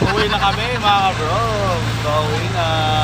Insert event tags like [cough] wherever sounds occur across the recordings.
Uwi na kami mga bro. Uwi na.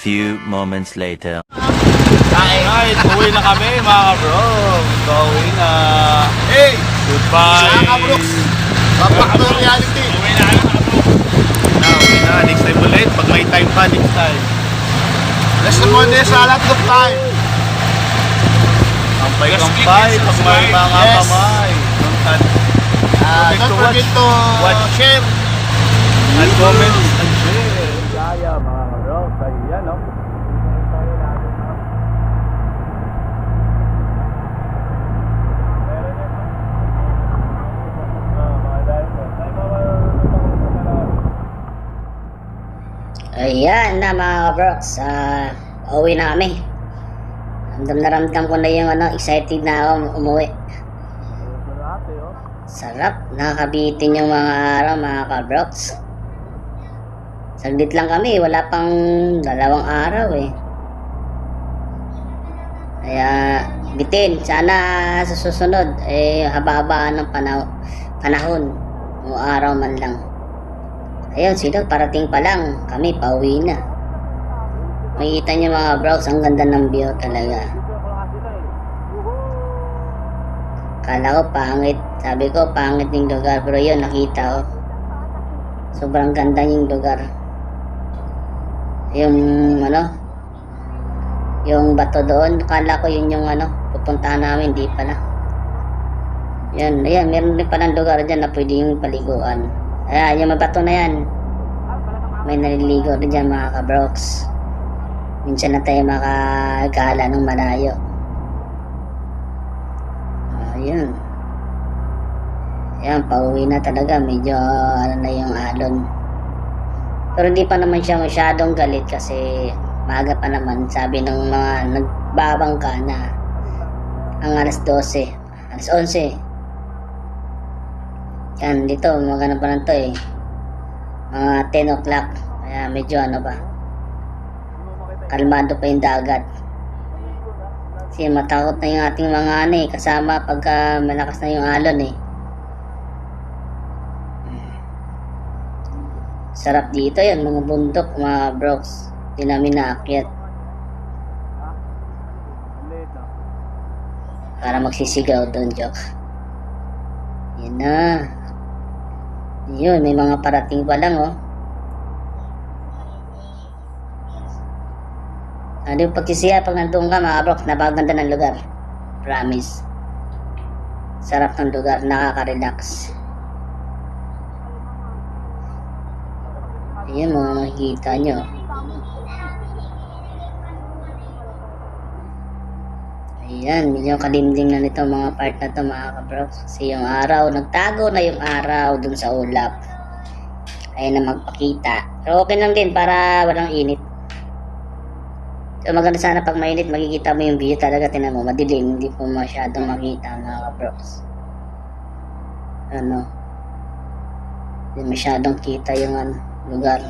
Few moments later. Alright, uwi na kami mga bro. Uwi na. Hey! Goodbye. Mga Brooks! Back to reality! Uwi na kayo mga bro. Na, uwi na. Next time ulit. Pag may time pa, next time. Let's Monday sa lot of time! Kampay-kampay. Pag may mga Yes. kamay. Don't Uh, Forget don't to forget watch. to Watch. share! And comment and share. Kaya mga bro. Kaya no? Ayan na mga kabroks, ah, uwi na kami. Ramdam na ramdam ko na yung ano, excited na ako umuwi. Sarap, nakakabitin yung mga araw mga kabroks. Saglit lang kami, wala pang dalawang araw eh. Kaya bitin, sana sa susunod eh haba-habaan ng panahon o araw man lang. Ayun, sila parating pa lang. Kami, pauwi na. Makikita niyo mga bros, ang ganda ng view talaga. Kala ko pangit. Sabi ko, pangit yung lugar. Pero yun, nakita ko. Sobrang ganda yung lugar. Yung, ano, yung bato doon, kala ko yun yung, ano, pupuntahan namin, di pala. Yan, ayan, meron din palang lugar dyan na pwede yung paliguan. Ayan, yung mabato na yan. May naliligo din dyan mga kabroks. Minsan na tayo makagala ng malayo. Ayan. Ayan, pauwi na talaga. Medyo ano na yung alon. Pero hindi pa naman siya masyadong galit kasi maaga pa naman. Sabi ng mga nagbabangka na ang alas 12. Alas 11. Yan, dito, magana pa lang to eh. Mga 10 o'clock. Kaya medyo ano ba. Kalmado pa yung dagat. Kasi matakot na yung ating mga ano eh. Kasama pagka malakas na yung alon eh. Sarap dito yan, mga bundok, mga bros. Hindi namin naakyat. Para magsisigaw doon, joke. Yan na. Yun, may mga parating pa lang, oh. Ano yung pagkisiya pag nandun ka, mga bro, napakaganda ng lugar. Promise. Sarap ng lugar, nakaka-relax. Ayan, mga makikita nyo. Ayan, medyo kalimlim na nito mga part na to mga kabro. Kasi yung araw, nagtago na yung araw dun sa ulap. Ayan na magpakita. Pero okay lang din para walang init. So maganda sana pag mainit, makikita mo yung view talaga. Tinan mo, madilim. Hindi po masyadong makita mga kabro. Ano? Hindi masyadong kita yung ano, lugar.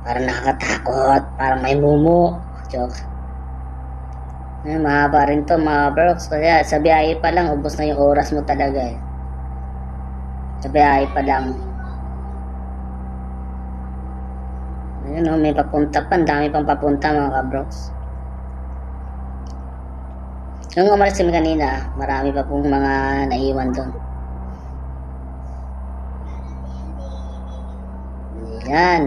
Para nakakatakot. Para may mumu. Joke. Eh, mahaba rin to mga bros. Kaya sa biyahe pa lang, ubos na yung oras mo talaga eh. Sa biyahe pa lang. Ayun oh, may papunta pa. Ang dami pang papunta mga kabros. Nung umalis kami kanina, marami pa pong mga naiwan doon. Yan.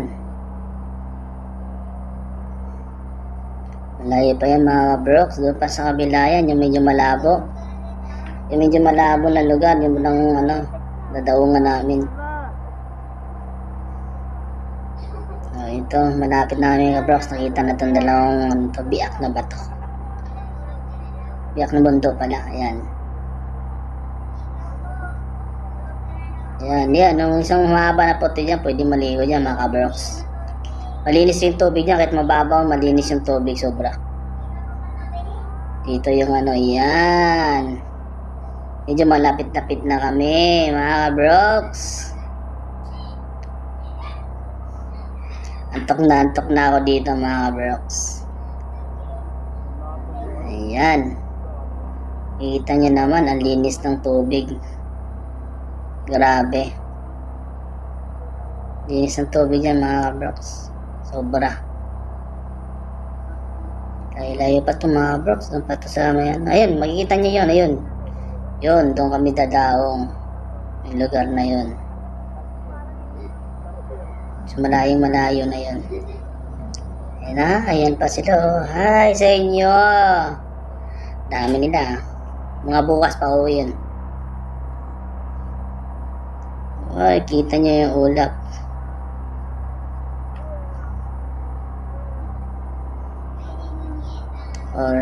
Malayo pa yan mga brooks. Doon pa sa kabila yan. Yung medyo malabo. Yung medyo malabo na lugar. Yung lang ano, nadaungan namin. Oh, ito, malapit na kami mga brooks. Nakita na itong dalawang ano, biak na bato. Biyak ng mundo pala. Ayan. Ayan, yan. Yung isang mahaba na puti dyan, pwede maligo dyan mga kabrox. Malinis yung tubig niya, kahit mababaw, malinis yung tubig sobra. Dito yung ano, yan. Medyo malapit-lapit na kami, mga kabrox. Antok na antok na ako dito, mga kabrox. Ayan. Kita niyo naman, ang linis ng tubig. Grabe. Linis ng tubig yan, mga kabrox. Sobra. Layo-layo pa ito mga bros. Doon pa ito sa may ano. Ayun, makikita niyo yun. Ayun. Yun, doon kami dadaong. Yung lugar na yun. So, malayong malayo na yun. Ayan na, ayan pa sila. oh. Hi sa inyo. Dami nila. Mga bukas pa uwi yun. Ay, kita niyo yung ulap.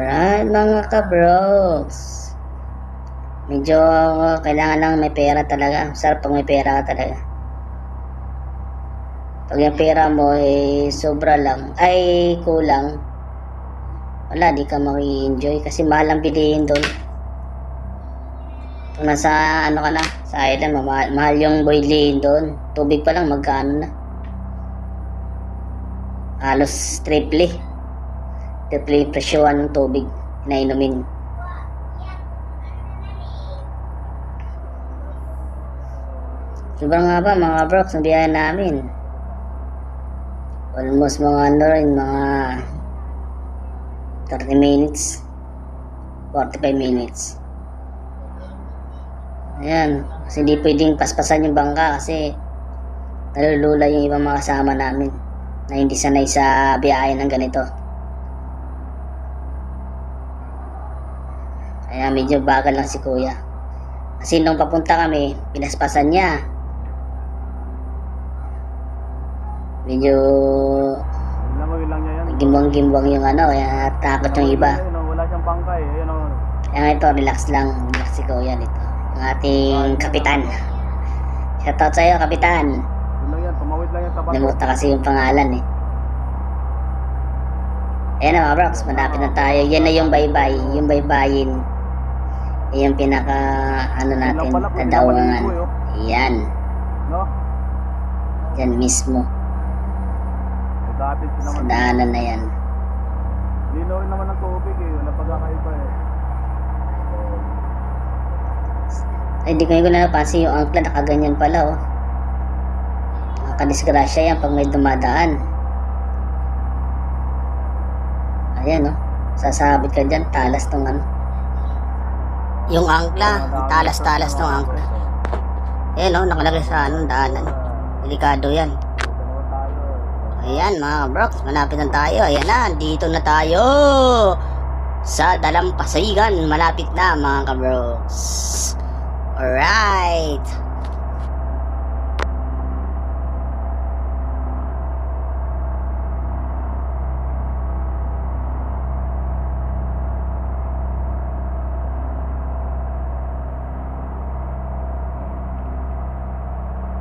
Alright mga kabros. Medyo uh, kailangan lang may pera talaga. Sarap pag may pera talaga. Pag yung pera mo ay sobra lang, ay kulang, wala, di ka maki-enjoy kasi mahal ang bilihin doon. Pag nasa ano ka na, sa island, mahal, mahal yung bilihin doon. Tubig pa lang, magkano na. Halos triple. Triple yung presyohan ng tubig na inumin. Sobrang haba mga bro, ang biyahe namin. Almost mga ano rin, mga 30 minutes. 45 minutes. Ayan. Kasi hindi pwedeng paspasan yung bangka kasi nalulula yung ibang mga kasama namin na hindi sanay sa biyahe ng ganito. Kaya medyo bagal lang si kuya. Kasi nung papunta kami, pinaspasan niya. Medyo gimbang-gimbang yung ano, kaya takot yung iba. Wala siyang bangkay. Ayun, oh. Kaya ito, relax lang. Relax si Kuya dito. Ang ating kapitan. Shoutout sa'yo, kapitan. Namuta kasi yung pangalan eh. Ayan na mga brox, malapit na tayo. Yan na yung baybay, yung baybayin. Yung pinaka, ano natin, naman yung buhay, Yan, No? yan mismo. Sa daanan na yan. Rin naman ng tubig eh. Wala pagkakaiba eh. Ay, di ko na napansin yung angkla, nakaganyan pala oh. Nakadisgrasya yan pag may dumadaan. Ayan oh. Sasabit ka dyan, talas tong ano. Yung angkla, talas-talas tong angkla. Ayan oh, nakalagay sa anong daanan. Delikado yan. Ayan mga broks, malapit na tayo. Ayan na, dito na tayo. Sa Dalampasigan, malapit na mga. Alright.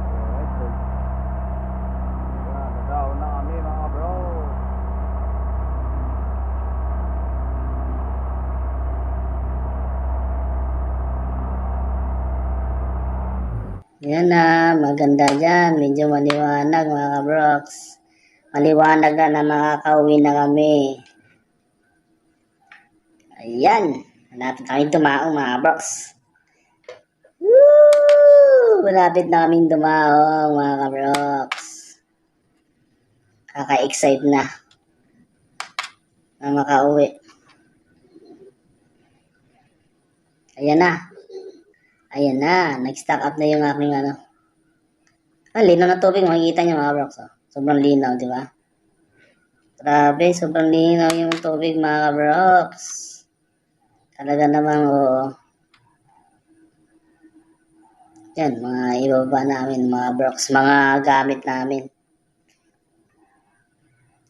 Alright, so. Ayan, nadaon na kami mga bro. Yan na, maganda dyan. Medyo maliwanag mga kabroks. Maliwanag na na makakauwi na kami. Ayan. Malapit kami tumaong mga kabroks. Woo! Malapit na kaming dumaong mga kabroks. Kaka-excite na. Na makauwi. Ayan na. Ayan na, nag-stack up na yung aking ano. Ah, linaw na tubig, makikita niyo mga broks. Oh. Sobrang linaw, di ba? Grabe, sobrang linaw yung tubig mga broks. Talaga namang, oo. Yan, mga ibaba namin, mga broks, mga gamit namin.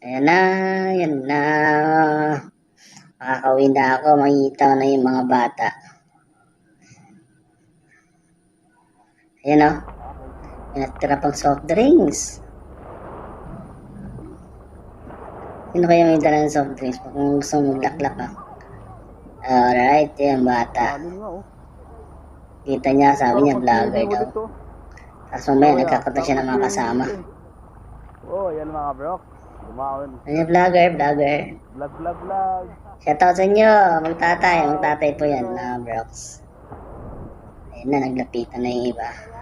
Ayan na, yan na. Makakauwi na ako, makikita na yung mga bata. Ayan o. May natira pang soft drinks. Sino kaya may dala ng soft drinks? Kung gusto mo maglaklak ah. Alright, yan bata. Ano nga oh. Kita niya, sabi niya vlogger daw. Tapos mamaya nagkakata siya ng mga kasama. Oh, yan mga bro. Lumaon. Ano yung vlogger, vlogger. Vlog, vlog, vlog. Shoutout sa inyo, magtatay, magtatay po yan na Brox. Ayun na, naglapitan na yung iba.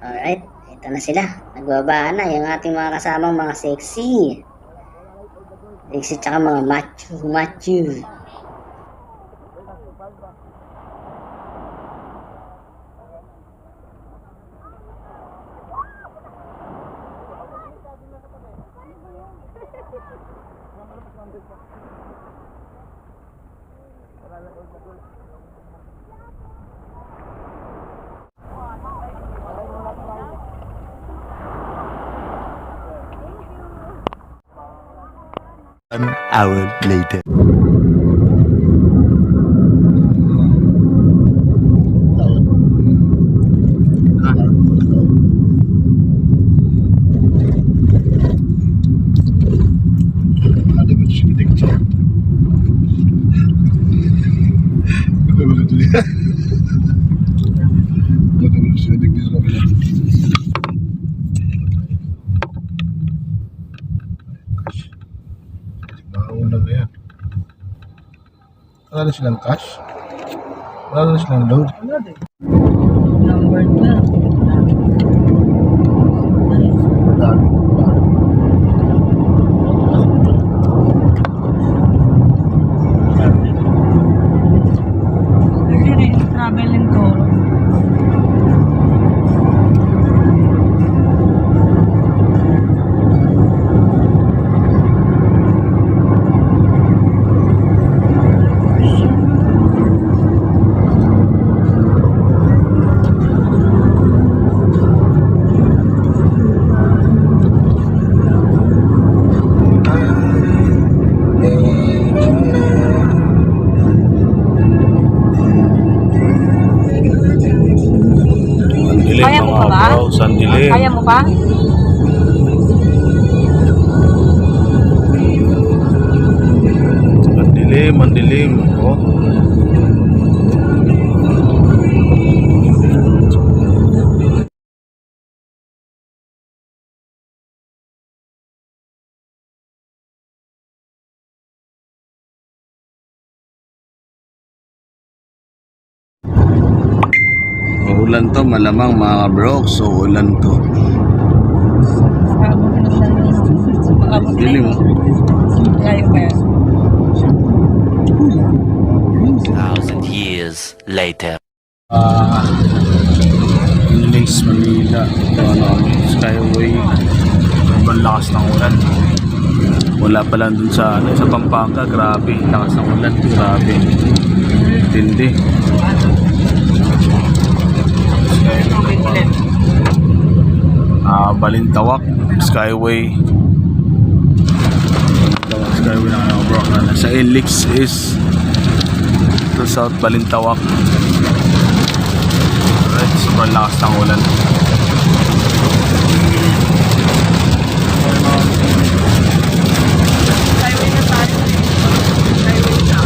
Alright, ito na sila. Nagbabaan na yung ating mga kasamang mga sexy. Sexy tsaka mga macho, macho. [laughs] An hour later. wala na silang cash? Wala na silang load? Number 12 ba? bro. Ang dilim. Kaya mo pa? Ang dilim, ang dilim. Oh. Ulan to, malamang mga bro. So, ulan to. Dilim lang. oh. Thousand years later. Ah, Links Manila. Ito ano, Skyway. Sobrang lakas ng ulan. Wala pa lang dun sa, ano, sa Pampanga. Grabe, lakas ng ulan. Grabe. Tindi. Ah, Balintawak, Skyway. Balintawak, Skyway ng ano, bro. Sa Elix is to South Balintawak. Alright, sobrang lakas ng ulan. Highway na tayo. Highway na.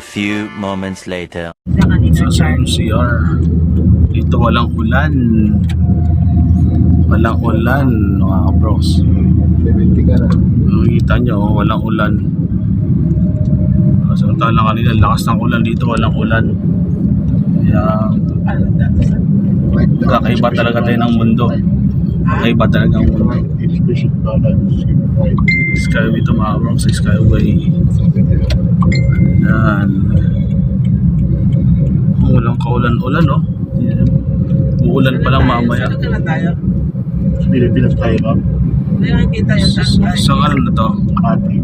Few moments later. Dito Sa MCR. Dito walang ulan. Walang ulan, mga bros. 70 ka na. Nakikita nyo, walang ulan. Samantala kanina, lakas ng ulan dito, walang ulan. Kaya, kakaiba talaga tayo ng mundo. Kakaiba talaga ang mundo. Skyway to mga sa Skyway. Yan. Oh, walang kaulan-ulan, oh. Yan. Uulan pa lang mamaya. Saan na tayo? Pilipinas tayo ba? Hindi nakikita yung sunrise. Sa ano na to? Ate.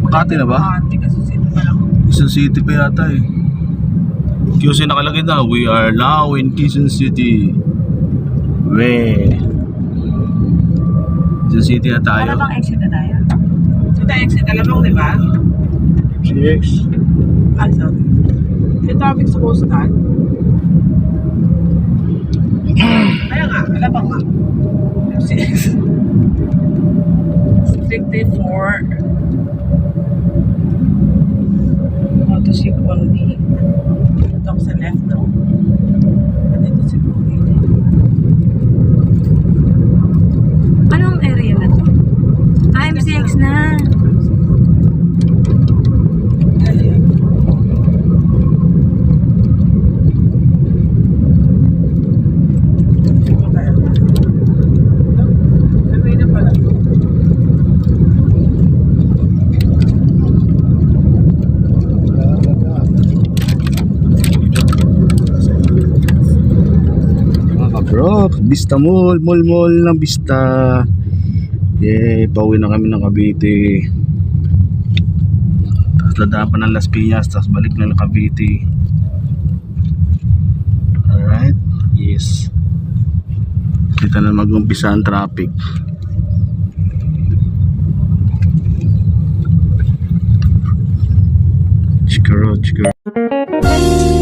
Makati na ba? Makati kasi sino pa lang. Isang city pa yata eh. QC nakalagay na, we are now in Quezon City. We. Quezon City na tayo. Para bang exit na tayo? So tayo exit alamang, di ba? MCX. Ah, sorry. Yung traffic sa coastal. [sighs] Kaya nga, alamang nga. MCX. Strictly for Motosik 1B. Ito ako sa left, no? At ito si Bowie. Anong area na to? Ah, MCX na. Galing. Ito tayo. Sabay na pala. Mga bro, Vista Mall, Mall Mall ng Vista. Yeah, pauwi na kami ng Cavite. Tapos dadaan pa ng Las Piñas, tapos balik na ng Cavite. Alright, yes. Dito na mag-umpisa ang traffic. Chikaro, chikaro.